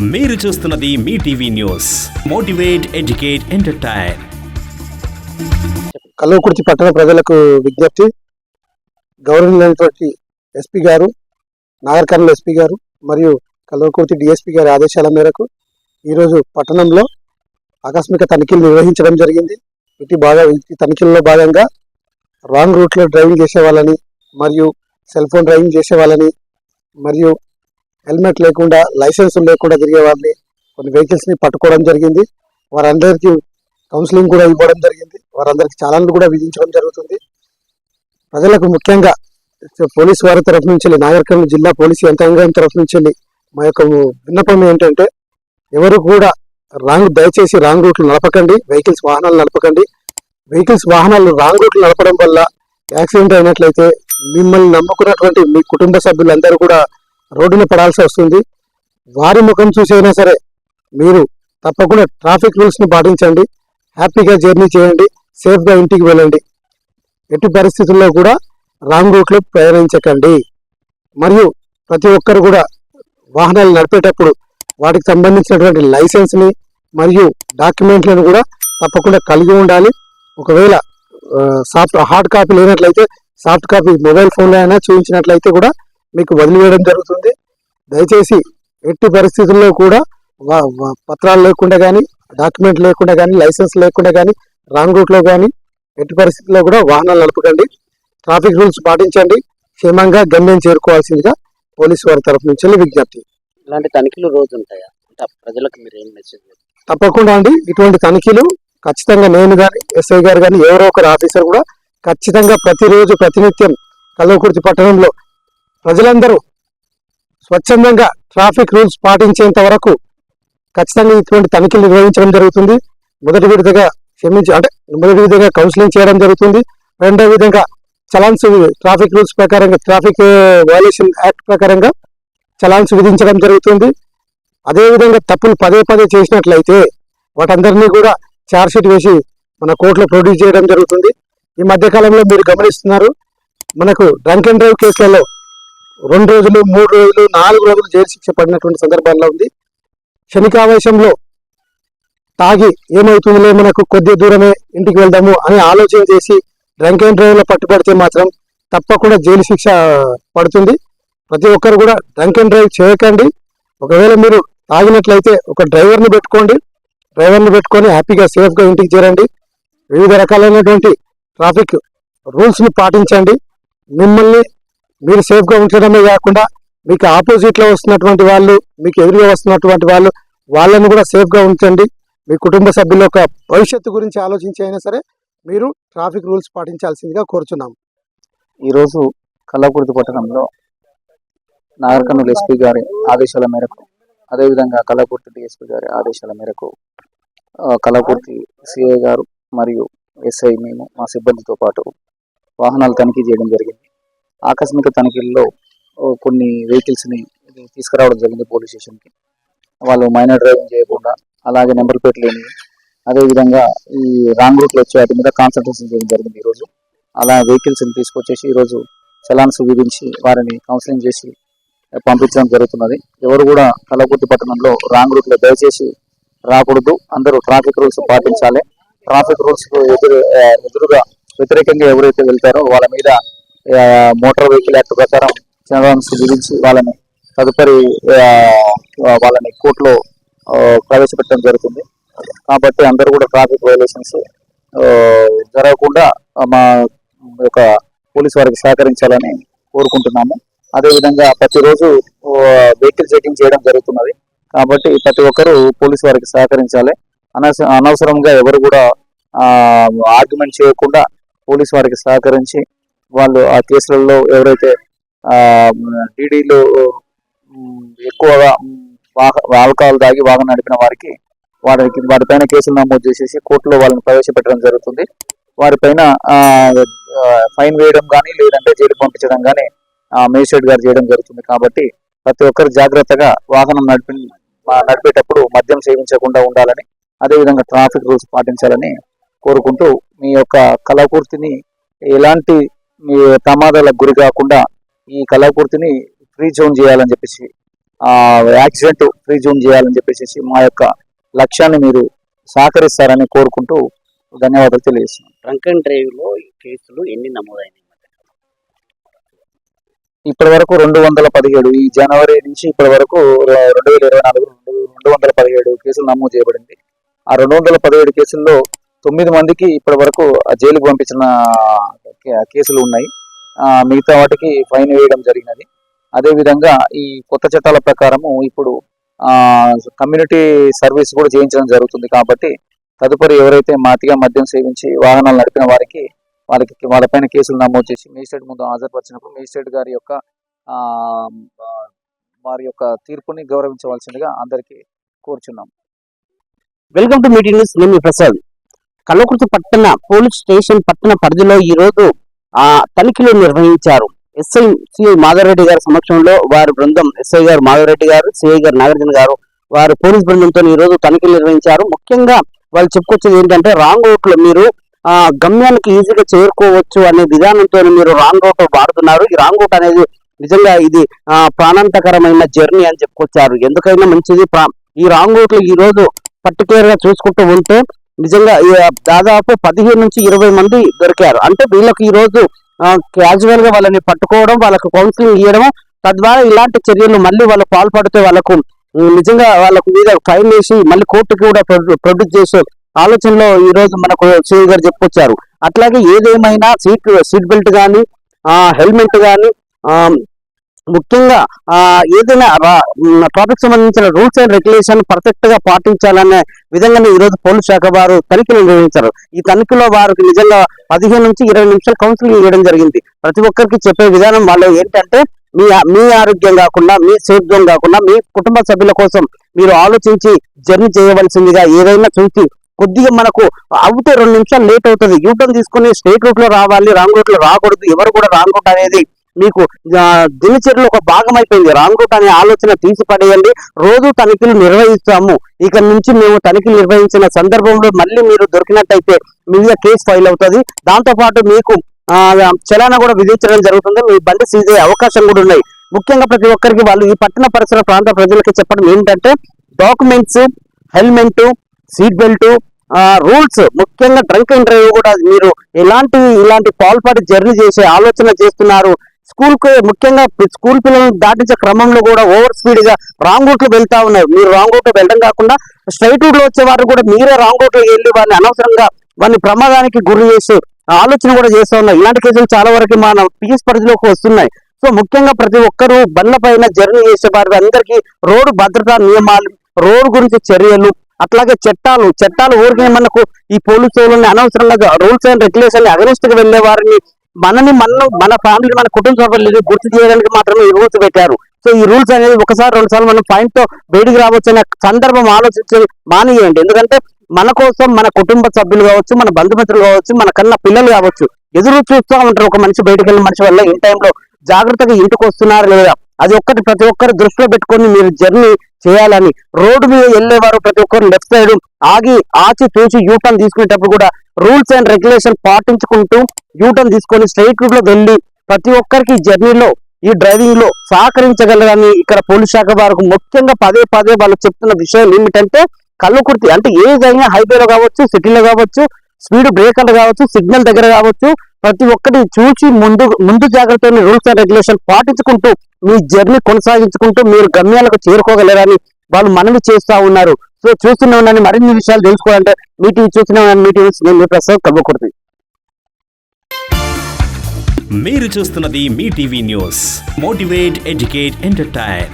మీరు చూస్తున్నది మీ TV news. Motivate educate entertain. Kalwakurthy పట్టణ ప్రజలకు విజ్ఞప్తి. గవర్నమెంట్ ఎస్పీ గారు నాగర్ కర్నూలు ఎస్పీ గారు మరియు కల్వకుర్తి డిఎస్పీ గారి ఆదేశాల మేరకు ఈరోజు పట్టణంలో ఆకస్మిక తనిఖీలు నిర్వహించడం జరిగింది. ఇటు బాగా తనిఖీల్లో భాగంగా రాంగ్ రూట్లో డ్రైవింగ్ చేసే వాళ్ళని మరియు సెల్ ఫోన్ డ్రైవింగ్ చేసే వాళ్ళని మరియు హెల్మెట్ లేకుండా లైసెన్స్ లేకుండా తిరిగే వారిని కొన్ని వెహికల్స్ని పట్టుకోవడం జరిగింది. వారందరికీ కౌన్సిలింగ్ కూడా ఇవ్వడం జరిగింది. వారందరికీ చాలాన్లు కూడా విధించడం జరుగుతుంది. ప్రజలకు ముఖ్యంగా పోలీసు వారి తరఫు నుంచి నాగరికం జిల్లా పోలీసు యంత్రాంగం తరఫు నుంచి మా యొక్క విన్నపం ఏంటంటే ఎవరు కూడా రాంగ్ దయచేసి రాంగ్ రూట్లు నడపకండి. వెహికల్స్ వాహనాలు నడపకండి. వెహికల్స్ వాహనాలు రాంగ్ రూట్లు నడపడం వల్ల యాక్సిడెంట్ అయినట్లయితే మిమ్మల్ని నమ్ముకున్నటువంటి మీ కుటుంబ సభ్యులందరూ కూడా రోడ్డున పడాల్సి వస్తుంది. వారి ముఖం చూసైనా సరే మీరు తప్పకుండా ట్రాఫిక్ రూల్స్ని పాటించండి. హ్యాపీగా జర్నీ చేయండి. సేఫ్గా ఇంటికి వెళ్ళండి. ఎట్టి పరిస్థితుల్లో కూడా రాంగ్ రూట్లో ప్రయాణించకండి. మరియు ప్రతి ఒక్కరు కూడా వాహనాలు నడిపేటప్పుడు వాటికి సంబంధించినటువంటి లైసెన్స్ని మరియు డాక్యుమెంట్లను కూడా తప్పకుండా కలిగి ఉండాలి. ఒకవేళ సాఫ్ట్ హార్డ్ కాపీ లేనట్లయితే సాఫ్ట్ కాపీ మొబైల్ ఫోన్లో అయినా చూపించినట్లయితే కూడా మీకు వదిలివేయడం జరుగుతుంది. దయచేసి ఎట్టి పరిస్థితుల్లో కూడా పత్రాలు లేకుండా కానీ డాక్యుమెంట్ లేకుండా కానీ లైసెన్స్ లేకుండా కానీ రాంగ్ రూట్లో కానీ ఎట్టి పరిస్థితుల్లో కూడా వాహనాలు నడపకండి. ట్రాఫిక్ రూల్స్ పాటించండి. క్షేమంగా గమ్యం చేరుకోవాల్సిందిగా పోలీసు వారి తరఫు నుంచి విజ్ఞప్తి. ఇలాంటి తనిఖీలు రోజు ఉంటాయా? ప్రజలకు మీరు ఏం మెసేజ్ తప్పకుండా అండి. ఇటువంటి తనిఖీలు ఖచ్చితంగా నేను కానీ ఎస్ఐ గారు కానీ ఎవరో ఒకరు ఆఫీసర్ కూడా ఖచ్చితంగా ప్రతిరోజు ప్రతినిత్యం కల్వకుర్తి పట్టణంలో ప్రజలందరూ స్వచ్ఛందంగా ట్రాఫిక్ రూల్స్ పాటించేంత వరకు ఖచ్చితంగా ఇటువంటి తనిఖీలు నిర్వహించడం జరుగుతుంది. మొదటి విడతగా క్షమించి అంటే మొదటి విధంగా కౌన్సిలింగ్ చేయడం జరుగుతుంది. రెండో విధంగా చలాన్స్ ట్రాఫిక్ రూల్స్ ప్రకారంగా ట్రాఫిక్ వయలేషన్ యాక్ట్ ప్రకారంగా చలాన్స్ విధించడం జరుగుతుంది. అదే విధంగా తప్పులు పదే పదే చేసినట్లయితే వాటందరినీ కూడా ఛార్జ్షీట్ వేసి మన కోర్టులో ప్రొడ్యూస్ చేయడం జరుగుతుంది. ఈ మధ్యకాలంలో మీరు గమనిస్తున్నారు మనకు డ్రంక్ అండ్ డ్రైవ్ కేసులలో రెండు రోజులు మూడు రోజులు నాలుగు రోజులు జైలు శిక్ష పడినటువంటి సందర్భాల్లో ఉంది. క్షణికావేశంలో తాగి ఏమవుతుందిలే మనకు కొద్ది దూరమే ఇంటికి వెళ్దాము అని ఆలోచన చేసి డ్రంక్ అండ్ డ్రైవ్లో పట్టుబడితే మాత్రం తప్పకుండా జైలు శిక్ష పడుతుంది. ప్రతి ఒక్కరు కూడా డ్రంక్ అండ్ డ్రైవ్ చేయకండి. ఒకవేళ మీరు తాగినట్లయితే ఒక డ్రైవర్ని పెట్టుకోండి. డ్రైవర్ని పెట్టుకొని హ్యాపీగా సేఫ్గా ఇంటికి చేరండి. వివిధ రకాలైనటువంటి ట్రాఫిక్ రూల్స్ని పాటించండి. మిమ్మల్ని మీరు సేఫ్గా ఉంచడమే కాకుండా మీకు ఆపోజిట్లో వస్తున్నటువంటి వాళ్ళు మీకు ఎదురుగా వస్తున్నటువంటి వాళ్ళు వాళ్ళని కూడా సేఫ్గా ఉంచండి. మీ కుటుంబ సభ్యుల యొక్క భవిష్యత్తు గురించి ఆలోచించి అయినా సరే మీరు ట్రాఫిక్ రూల్స్ పాటించాల్సిందిగా కోరుచున్నాం ఈరోజు కల్లకుర్తి పట్టణంలో నాగర్కర్నూలు ఎస్పీ గారి ఆదేశాల మేరకు అదేవిధంగా కల్లకుర్తి డిఎస్పీ గారి ఆదేశాల మేరకు ఆ, కల్లకుర్తి సిఐ గారు మరియు ఎస్ఐ మేము మా సిబ్బందితో పాటు వాహనాలు తనిఖీ చేయడం జరిగింది. ఆకస్మిక తనిఖీల్లో కొన్ని వెహికల్స్ని తీసుకురావడం జరిగింది పోలీస్ స్టేషన్కి. వాళ్ళు మైనర్ డ్రైవింగ్ చేయకుండా అలాగే నెంబర్ ప్లేట్ లేని అదేవిధంగా ఈ రాంగ్ రూట్లో వచ్చే వాటి మీద కాన్సన్ట్రేషన్ చేయడం జరిగింది ఈరోజు. అలా వెహికల్స్ని తీసుకొచ్చేసి ఈరోజు చలాన్స్ విధించి వారిని కౌన్సిలింగ్ చేసి పంపించడం జరుగుతున్నది. ఎవరు కూడా కలగుర్తి పట్టణంలో రాంగ్ రూట్లో దయచేసి రాకూడదు. అందరూ ట్రాఫిక్ రూల్స్ పాటించాలి. ట్రాఫిక్ రూల్స్ ఎదురు ఎదురుగా వ్యతిరేకంగా ఎవరైతే వెళ్తారో వాళ్ళ మీద మోటార్ వెహికల్ యాక్ట్ ప్రకారం చలాన్స్ విధించి వాళ్ళని తదుపరి వాళ్ళని కోర్టులో ప్రవేశపెట్టడం జరుగుతుంది. కాబట్టి అందరూ కూడా ట్రాఫిక్ వైలేషన్స్ జరగకుండా మా యొక్క పోలీస్ వారికి సహకరించాలని కోరుకుంటున్నాము. అదేవిధంగా ప్రతిరోజు వెహికల్ చెకింగ్ చేయడం జరుగుతున్నది. కాబట్టి ప్రతి ఒక్కరూ పోలీస్ వారికి సహకరించాలి. అనవస అనవసరంగా ఎవరు కూడా ఆర్గ్యుమెంట్ చేయకుండా పోలీస్ వారికి సహకరించి వాళ్ళు ఆ కేసులలో ఎవరైతే డీడీలు ఎక్కువగా వాహ- ఆల్కహాల్ తాగి వాహనం నడిపిన వారికి వారికి వారిపైన కేసులు నమోదు చేసేసి కోర్టులో వాళ్ళని ప్రవేశపెట్టడం జరుగుతుంది. వారిపైన ఫైన్ వేయడం కానీ లేదంటే జైలు పంపించడం కానీ మేజిస్ట్రేట్ గారు చేయడం జరుగుతుంది. కాబట్టి ప్రతి ఒక్కరు జాగ్రత్తగా వాహనం నడిపి నడిపేటప్పుడు మద్యం సేవించకుండా ఉండాలని అదేవిధంగా ట్రాఫిక్ రూల్స్ పాటించాలని కోరుకుంటూ మీ యొక్క కళాకూర్తిని ఎలాంటి ప్రమాదాలకు గురి కాకుండా ఈ కళాకూర్తిని ఫ్రీ జోన్ చేయాలని చెప్పేసి యాక్సిడెంట్ ఫ్రీ జోన్ చేయాలని చెప్పేసి మా యొక్క లక్ష్యాన్ని మీరు సహకరిస్తారని కోరుకుంటూ ధన్యవాదాలు తెలియజేస్తున్నాను డ్రంక్ అండ్ డ్రైవ్లో ఈ కేసులు ఎన్ని నమోదైనాయి? ఇప్పటి వరకు రెండు వందల పదిహేడు ఈ జనవరి నుంచి ఇప్పటి వరకు రెండు వేల ఇరవై నాలుగు రెండు వందల పదిహేడు కేసులు నమోదు చేయబడింది. ఆ రెండు వందల పదిహేడు కేసుల్లో తొమ్మిది మందికి ఇప్పటి వరకు ఆ జైలుకు పంపించిన కేసులు ఉన్నాయి. మిగతా వాటికి ఫైన్ వేయడం జరిగినది. అదేవిధంగా ఈ కొత్త చట్టాల ప్రకారము ఇప్పుడు కమ్యూనిటీ సర్వీస్ కూడా చేయించడం జరుగుతుంది కాబట్టి తదుపరి ఎవరైతే మాతిగా మద్యం సేవించి వాహనాలు నడిపిన వారికి వాళ్ళకి వాళ్ళపైన కేసులు నమోదు చేసి మేజిస్ట్రేట్ ముందు హాజరుపరిచినప్పుడు మేజిస్ట్రేట్ గారి యొక్క వారి యొక్క తీర్పుని గౌరవించవలసిందిగా అందరికీ కోరుచున్నాం. వెల్కమ్ టు మీటింగ్ న్యూస్ నేను ప్రసాద్. కల్లకుర్తి పట్టణ పోలీస్ స్టేషన్ పట్టణ పరిధిలో ఈ రోజు ఆ తనిఖీలు నిర్వహించారు. ఎస్ఐ సిఐ మాధవరెడ్డి గారి సమక్షంలో వారి బృందం ఎస్ఐ గారు మాధవరెడ్డి గారు సిఐ గారు నాగార్జున గారు వారు పోలీస్ బృందంతో ఈ రోజు తనిఖీలు నిర్వహించారు. ముఖ్యంగా వాళ్ళు చెప్పుకొచ్చేది ఏంటంటే రాంగ్ రూట్లో మీరు ఆ గమ్యానికి ఈజీగా చేరుకోవచ్చు అనే విధానంతో మీరు రాంగ్ రూట్ వాడుతున్నారు. ఈ రాంగ్ రూట్ అనేది నిజంగా ఇది ఆ ప్రాణాంతకరమైన జర్నీ అని చెప్పుకొచ్చారు. ఎందుకైనా మంచిది. ఈ రాంగ్ రూట్లో ఈ రోజు పర్టికులర్గా చూసుకుంటూ ఉంటే నిజంగా దాదాపు పదిహేను నుంచి ఇరవై మంది దొరికారు. అంటే వీళ్ళకి ఈ రోజు క్యాజువల్గా వాళ్ళని పట్టుకోవడం వాళ్ళకు కౌన్సిలింగ్ ఇవ్వడం తద్వారా ఇలాంటి చర్యలు మళ్ళీ వాళ్ళు పాల్పడితే వాళ్ళకు నిజంగా వాళ్ళకు మీద ఫైన్ వేసి మళ్ళీ కోర్టుకి కూడా ప్రొడ్యూస్ చేసే ఆలోచనలో ఈ రోజు మనకు శ్రీ గారు చెప్పుకొచ్చారు. అట్లాగే ఏదేమైనా సీట్ సీట్ బెల్ట్ కానీ హెల్మెట్ కానీ ముఖ్యంగా ఏదైనా ట్రాఫిక్ సంబంధించిన రూల్స్ అండ్ రెగ్యులేషన్ పర్ఫెక్ట్గా పాటించాలనే విధంగానే ఈ రోజు పోలీస్ శాఖ వారు తనిఖీలు నిర్వహించారు. ఈ తనిఖీలో వారికి నిజంగా పదిహేను నుంచి ఇరవై నిమిషాలు కౌన్సిలింగ్ ఇవ్వడం జరిగింది. ప్రతి ఒక్కరికి చెప్పే విధానం వాళ్ళు ఏంటంటే మీ మీ ఆరోగ్యం కాకుండా మీ సేఫ్యం కాకుండా మీ కుటుంబ సభ్యుల కోసం మీరు ఆలోచించి జర్నీ చేయవలసిందిగా ఏదైనా చూసి కొద్దిగా మనకు అవుతే రెండు నిమిషాలు లేట్ అవుతుంది. యూటర్న్ తీసుకుని స్ట్రేట్ రూట్లో రావాలి రాంగ్ రూట్లో రాకూడదు. ఎవరు కూడా రాంగ్ రూట్ అనేది మీకు దినచర్యలో ఒక భాగం అయిపోయింది రాంగ్ రూట్ అనే ఆలోచన తీసి పడేయండి రోజు తనిఖీలు నిర్వహిస్తాము. ఇక నుంచి మేము తనిఖీలు నిర్వహించిన సందర్భంలో మళ్ళీ మీరు దొరికినట్టయితే మీద కేసు ఫైల్ అవుతుంది. దాంతోపాటు మీకు చలాన కూడా విధించడం జరుగుతుంది. మీ బండి సీజ్ అయ్యే అవకాశం కూడా ఉన్నాయి. ముఖ్యంగా ప్రతి ఒక్కరికి వాళ్ళు ఈ పట్టణ పరిసర ప్రాంత ప్రజలకి చెప్పడం ఏంటంటే documents helmet seat belt rules ముఖ్యంగా డ్రంక్ అండ్ డ్రైవ్ కూడా మీరు ఎలాంటి ఇలాంటి పాల్పడి జర్నీ చేసే ఆలోచన చేస్తున్నారు స్కూల్ ముఖ్యంగా స్కూల్ పిల్లలను దాటించే క్రమంలో కూడా ఓవర్ స్పీడ్గా రాంగ్ రూట్లో వెళ్తా ఉన్నారు మీరు రాంగ్ రూట్లో వెళ్ళడం కాకుండా స్ట్రైట్ రూట్లో వచ్చే వారు కూడా మీరే రాంగ్ రూట్లో వెళ్ళి వారిని అనవసరంగా వారిని ప్రమాదానికి గురి చేసి ఆలోచన కూడా చేస్తూ ఉన్నారు ఇలాంటి కేసులు చాలా వరకు మన పిఎస్ పరిధిలోకి వస్తున్నాయి. సో ముఖ్యంగా ప్రతి ఒక్కరూ బండ్ల పైన జర్నీ చేసే వారి అందరికీ రోడ్డు భద్రతా నియమాలు రోడ్డు గురించి చర్యలు అట్లాగే చట్టాలు చట్టాలు ఊరికే మనకు ఈ పోలీసు వాళ్ళని అనవసరంగా రూల్స్ అండ్ రెగ్యులేషన్ అగనిస్ట్గా వెళ్ళే వారిని మనని మనం మన ఫ్యామిలీ మన కుటుంబ సభ్యులు గుర్తు చేయడానికి మాత్రమే ఈ రూల్స్ పెట్టారు. సో ఈ రూల్స్ అనేది ఒకసారి రెండు సార్లు మనం పాయింట్తో బయటికి రావచ్చు అనే సందర్భం ఆలోచించి మానేయండి. ఎందుకంటే మన కోసం మన కుటుంబ సభ్యులు కావచ్చు మన బంధుమిత్రులు కావచ్చు మన కన్నా పిల్లలు కావచ్చు ఎదురు చూస్తూ ఉంటారు ఒక మనిషి బయటకు వెళ్ళిన మనిషి వల్ల ఏ టైంలో జాగ్రత్తగా ఇంటికి వస్తున్నారు లేదా? అది ఒక్కటి ప్రతి ఒక్కరు దృష్టిలో పెట్టుకొని మీరు జర్నీ చేయాలని. రోడ్డు మీద వెళ్ళేవారు ప్రతి ఒక్కరు లెఫ్ట్ సైడ్ ఆగి ఆచి చూసి యూటర్న్ తీసుకునేటప్పుడు కూడా రూల్స్ అండ్ రెగ్యులేషన్ పాటించుకుంటూ యూటర్న్ తీసుకొని స్ట్రైట్ రూట్లో వెళ్ళి ప్రతి ఒక్కరికి జర్నీలో ఈ డ్రైవింగ్లో సహకరించగలరని ఇక్కడ పోలీస్ శాఖ వారికి ముఖ్యంగా పదే పదే వాళ్ళు చెప్తున్న విషయం ఏమిటంటే కళ్ళుకుర్తి అంటే ఏదైనా హైవేలో కావచ్చు సిటీలో కావచ్చు స్పీడ్ బ్రేకర్లు కావచ్చు సిగ్నల్ దగ్గర కావచ్చు ప్రతి ఒక్కటి చూసి ముందు ముందు జాగ్రత్తలు రూల్స్ అండ్ రెగ్యులేషన్ పాటించుకుంటూ మీ జర్నీ కొనసాగించుకుంటూ మీరు గమ్యాలకు చేరుకోగలరని వాళ్ళు మనవి చేస్తా ఉన్నారు. సో చూస్తూనే ఉన్నాను మరిన్ని విషయాలు తెలుసుకోవాలంటే మీటింగ్ చూస్తూనే ఉన్నాను మీటింగ్స్ నేను మీ ప్రస్తుతం కవ్వకూడదు మీరు చూస్తున్నది మీ TV news. Motivate educate entertain